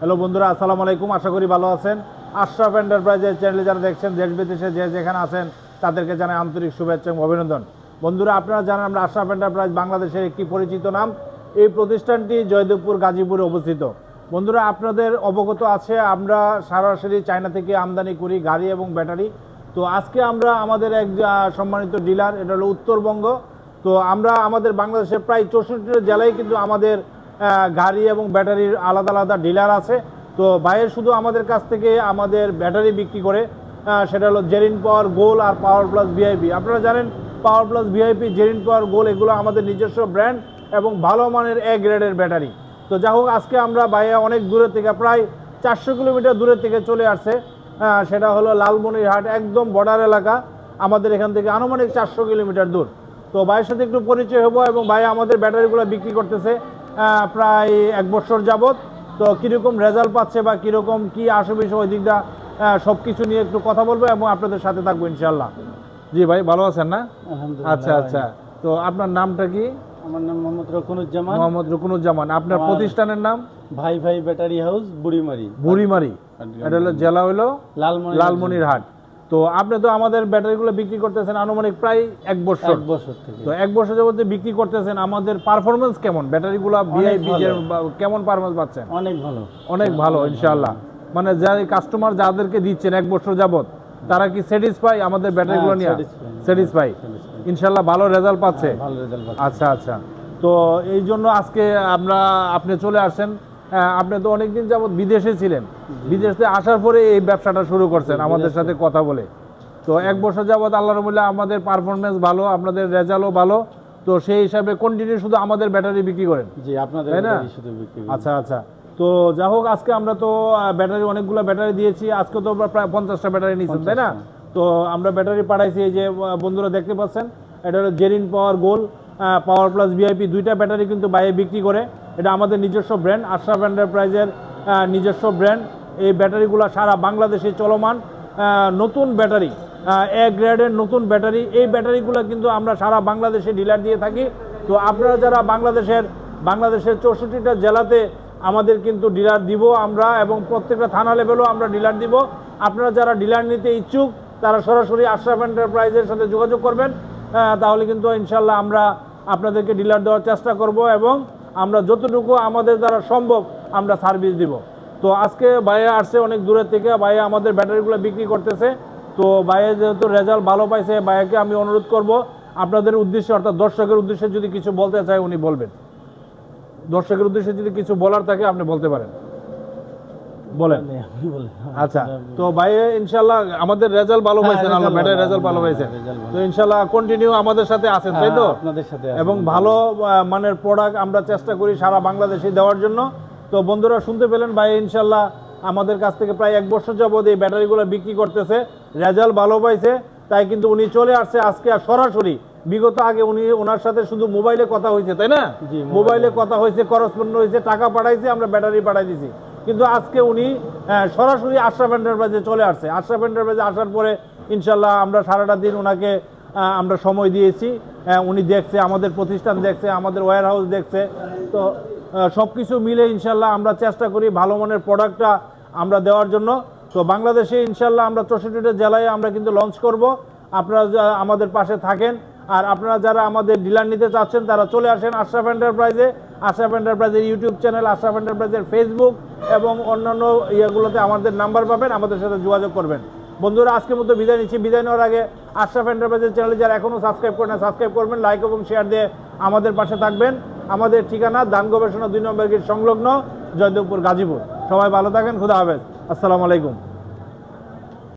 Hello বন্ধুরা, আসসালামু আলাইকুম। আশা করি ভালো আছেন। আশরাফ এন্টারপ্রাইজের চ্যানেলে যারা দেখছেন, দেশ বিদেশে যে যেখানে আছেন, তাদেরকে জানাই আন্তরিক শুভেচ্ছা এবং অভিনন্দন। বন্ধুরা, আপনারা জানেন আমরা আশরাফ এন্টারপ্রাইজ বাংলাদেশের একটি পরিচিত নাম। এই প্রতিষ্ঠানটি জয়দেবপুর, গাজীপুরে অবস্থিত। বন্ধুরা, আপনাদের অবগত আছে, আমরা সরাসরি চায়না থেকে আমদানি করি গাড়ি এবং ব্যাটারি। তো আজকে আমরা আমাদের এক সম্মানিত ডিলার, এটা হলো উত্তরবঙ্গ। তো আমরা আমাদের বাংলাদেশের প্রায় চৌষট্টি জেলায় কিন্তু আমাদের গাড়ি এবং ব্যাটারির আলাদা আলাদা ডিলার আছে। তো বাইরে শুধু আমাদের কাছ থেকে আমাদের ব্যাটারি বিক্রি করে সেটা হলো জেরিন পাওয়ার গোল আর পাওয়ার প্লাস ভিআইপি। আপনারা জানেন, power plus VIP, Jerin power goal, এগুলো আমাদের নিজস্ব ব্র্যান্ড এবং ভালো মানের এ গ্রেডের ব্যাটারি। তো যা হোক, আজকে আমরা বাইরে অনেক দূরে থেকে, প্রায় চারশো কিলোমিটার দূরে থেকে চলে আসছে। সেটা হলো লালমনিরহাট, একদম বর্ডার এলাকা, আমাদের এখান থেকে আনুমানিক চারশো কিলোমিটার দূর। তো ভাইয়ের সাথে একটু পরিচয় হব এবং ভাই আমাদের ব্যাটারিগুলো বিক্রি করতেছে। প্রায় এক বছর যাবত তো কীরকম রেজাল্ট পাচ্ছে বা কীরকম কী আসবে ওই দিকটা সব কিছু নিয়ে একটু কথা বলব এবং আপনাদের সাথে থাকব ইনশাল্লাহ জি ভাই ভালো আছেন না? আচ্ছা আচ্ছা। তো আপনার নামটা কি? আমার নাম মোহাম্মদ রকুনুজ্জামান। মোহাম্মদ রুকুনুজ্জামান। আপনার প্রতিষ্ঠানের নাম? ভাই ভাই ব্যাটারি হাউস বুড়িমারি। বুড়িমারি। এটা হলো জেলা হলো লালমনি লালমনিরহাট। তো আপনি তো আমাদের ব্যাটারিগুলো বিক্রি করতেছেন আনুমানিক প্রায় এক বছর। এক বছর তো এক বছর যাবত যে বিক্রি করতেছেন আমাদের পারফরমেন্স কেমন? ব্যাটারিগুলো ভিআইপি। কেমন পারফরমেন্স পাচ্ছেন? অনেক ভালো। অনেক ভালো ইনশাআল্লাহ। মানে যারা কাস্টমার যাদেরকে দিচ্ছেন এক বছর যাবত তারা কি স্যাটিসফাই আমাদের ব্যাটারিগুলো হ্যাঁ, নিয়ে? satisfy। স্যাটিসফাই ইনশাআল্লাহ ভালো রেজাল্ট পাচ্ছে। ভালো রেজাল্ট আচ্ছা আচ্ছা। তো এই জন্য আজকে আমরা আপনি চলে আসেন। আপনি তো অনেকদিন যাবত বিদেশে ছিলেন। বিদেশে আসার পরে এই ব্যবসাটা শুরু করছেন আমাদের সাথে কথা বলে। তো এক বছর যাবত আল্লাহর বলে আমাদের পারফরমেন্স ভালো আপনাদের রেজাল্টও ভালো। তো সেই হিসাবে কন্টিনিউ শুধু আমাদের ব্যাটারি বিক্রি করেন। জি আপনাদের তাই না? আচ্ছা আচ্ছা। তো যা হোক আজকে আমরা তো ব্যাটারি অনেকগুলো ব্যাটারি দিয়েছি। আজকে তো আমরা প্রায় পঞ্চাশটা ব্যাটারি নিয়েছেন তাই না? তো আমরা ব্যাটারি পাঠাইছি এই যে বন্ধুরা দেখতে পাচ্ছেন এটা হলো Jerin power goal power plus VIP দুইটা ব্যাটারি কিন্তু বাইরে বিক্রি করে। এটা আমাদের নিজস্ব ব্র্যান্ড আশরাফ এন্টারপ্রাইজের নিজস্ব ব্র্যান্ড এই ব্যাটারিগুলো সারা বাংলাদেশে চলমান নতুন ব্যাটারি এ গ্রেডের নতুন ব্যাটারি। এই ব্যাটারিগুলো কিন্তু আমরা সারা বাংলাদেশে ডিলার দিয়ে থাকি। তো আপনারা যারা বাংলাদেশের বাংলাদেশের চৌষট্টিটা জেলাতে আমাদের কিন্তু ডিলার দিব আমরা এবং প্রত্যেকটা থানা লেভেলও আমরা ডিলার দিব। আপনারা যারা ডিলার নিতে ইচ্ছুক, তারা সরাসরি আশরাফ এন্টারপ্রাইজের সাথে যোগাযোগ করবেন। তাহলে কিন্তু ইনশাল্লাহ আমরা আপনাদেরকে ডিলার দেওয়ার চেষ্টা করব এবং আমরা যতটুকু আমাদের দ্বারা সম্ভব আমরা সার্ভিস দিব। তো আজকে বাইরে আসছে অনেক দূরের থেকে বাইরে আমাদের ব্যাটারিগুলো বিক্রি করতেছে। তো বাইরে যেহেতু রেজাল্ট ভালো পাইছে বাইরেকে আমি অনুরোধ করব, আপনাদের উদ্দেশ্যে অর্থাৎ দর্শকের উদ্দেশ্যে যদি কিছু বলতে চায় উনি বলবেন। দর্শকের উদ্দেশ্যে যদি কিছু বলার থাকে, আপনি বলতে পারেন। বলেন। আচ্ছা তো বাইরে ইনশাল্লাহ আমাদের রেজাল্ট ভালো হ্যাঁ, পাইছেন আল্লাহ ব্যাটারি রেজাল্ট ভালো হ্যাঁ, পাইছেন। তো ইনশাল্লাহ কন্টিনিউ আমাদের সাথে আছেন তাই তো? হ্যাঁ, আপনাদের সাথে এবং ভালো মানের প্রোডাক্ট আমরা চেষ্টা করি সারা বাংলাদেশে দেওয়ার জন্য। তো বন্ধুরা শুনতে পেলেন ভাই ইনশাল্লাহ আমাদের কাছ থেকে প্রায় এক বছর যাবত এই ব্যাটারিগুলো বিক্রি করতেছে। রেজাল্ট ভালো পাইছে তাই কিন্তু উনি চলে আসছে আজকে আর সরাসরি। বিগত আগে উনি ওনার সাথে শুধু মোবাইলে কথা হয়েছে তাই না? মোবাইলে কথা হয়েছে করসপন্ড হয়েছে টাকা পাঠাইছে আমরা ব্যাটারি পাঠাই দিছি। কিন্তু আজকে উনি সরাসরি আশরাফ এন্টারপ্রাইজে চলে আসছে। আশরাফ এন্টারপ্রাইজে আসার পরে ইনশাল্লাহ আমরা সারাটা দিন ওনাকে আমরা সময় দিয়েছি। উনি দেখছে, আমাদের প্রতিষ্ঠান দেখছে, আমাদের ওয়্যার হাউস দেখছে। তো সব কিছু মিলে ইনশাল্লাহ আমরা চেষ্টা করি ভালো মানের প্রোডাক্টটা আমরা দেওয়ার জন্য। তো বাংলাদেশে ইনশাল্লাহ আমরা চৌষট্টিটা জেলায় আমরা কিন্তু লঞ্চ করব। আপনারা আমাদের পাশে থাকেন আর আপনারা যারা আমাদের ডিলার নিতে চাচ্ছেন, তারা চলে আসেন আশরাফ এন্টারপ্রাইজে। আশরাফ এন্টারপ্রাইজের ইউটিউব চ্যানেল, আশরাফ এন্টারপ্রাইজের ফেসবুক এবং অন্যান্য ইয়েগুলোতে আমাদের নাম্বার পাবেন, আমাদের সাথে যোগাযোগ করবেন। বন্ধুরা, আজকের মতো বিদায় নিচ্ছি। বিদায় নেওয়ার আগে আশরাফ এন্টারপ্রাইজের চ্যানেলে যারা এখনও সাবস্ক্রাইব করেন সাবস্ক্রাইব করবেন লাইক এবং শেয়ার দিয়ে আমাদের পাশে থাকবেন। আমাদের ঠিকানা দান গবেষণা দুই নম্বর গেট সংলগ্ন, জয়দেবপুর গাজীপুর। সবাই ভালো থাকেন, খুদা হাফেজ। আসসালামু আলাইকুম।